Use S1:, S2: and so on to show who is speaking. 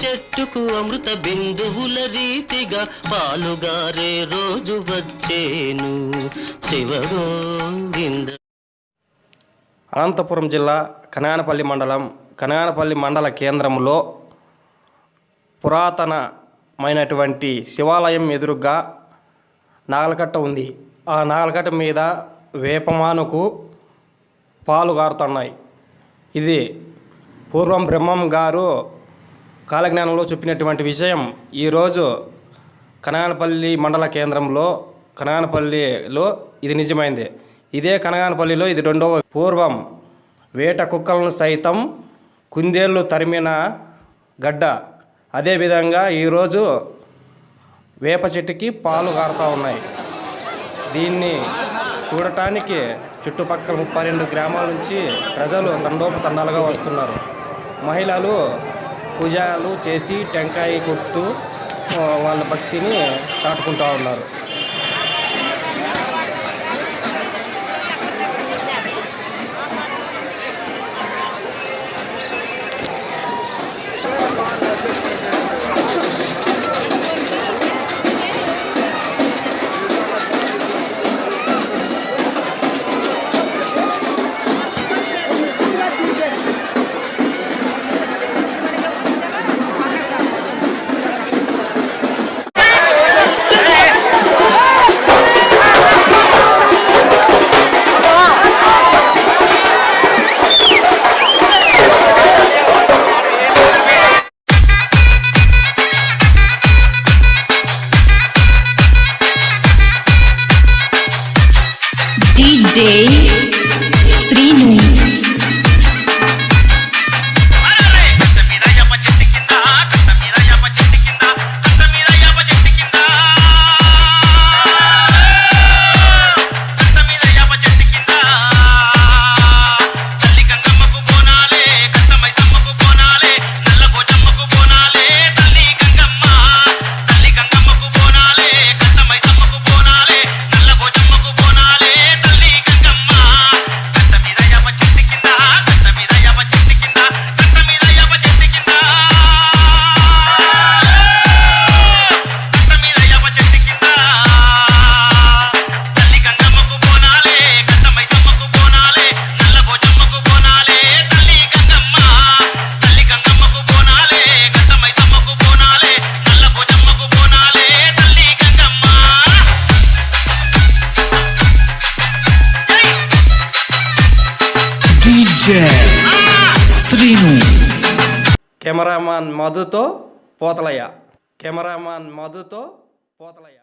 S1: చెట్టుకు అమృత బిందువుల రీతిగా పాలుగారే రోజు వచ్చేను. శివగోవింద.
S2: అనంతపురం జిల్లా కనానపల్లి మండలం కనానపల్లి మండల కేంద్రంలో పురాతనమైనటువంటి శివాలయం ఎదురుగా నాగలకట్ట ఉంది. ఆ నాగలకట్ట మీద వేపమానుకు పాలు గారుతున్నాయి. ఇది పూర్వం బ్రహ్మం గారు కాలజ్ఞానంలో చెప్పినటువంటి విషయం ఈరోజు కనగానపల్లి మండల కేంద్రంలో కనానపల్లిలో ఇది నిజమైంది. ఇదే కనగానపల్లిలో ఇది రెండవ పూర్వం వేట కుక్కలను సైతం కుందేళ్ళు తరిమిన గడ్డ. అదేవిధంగా ఈరోజు వేప చెట్టుకి పాలు కారుతూ ఉన్నాయి. దీన్ని చూడటానికి చుట్టుపక్కల ముప్పై రెండు గ్రామాల నుంచి ప్రజలు తండోపతండాలుగా వస్తున్నారు. మహిళలు పూజలు చేసి టెంకాయ కొడుతూ వాళ్ళ భక్తిని చాటుకుంటూ ఉన్నారు.
S3: జై
S4: శ్రీను శ్రీను
S2: కెమెరామాన్ మధుతో పోతలయ్య. కెమెరామాన్ మధుతో పోతలయ్య.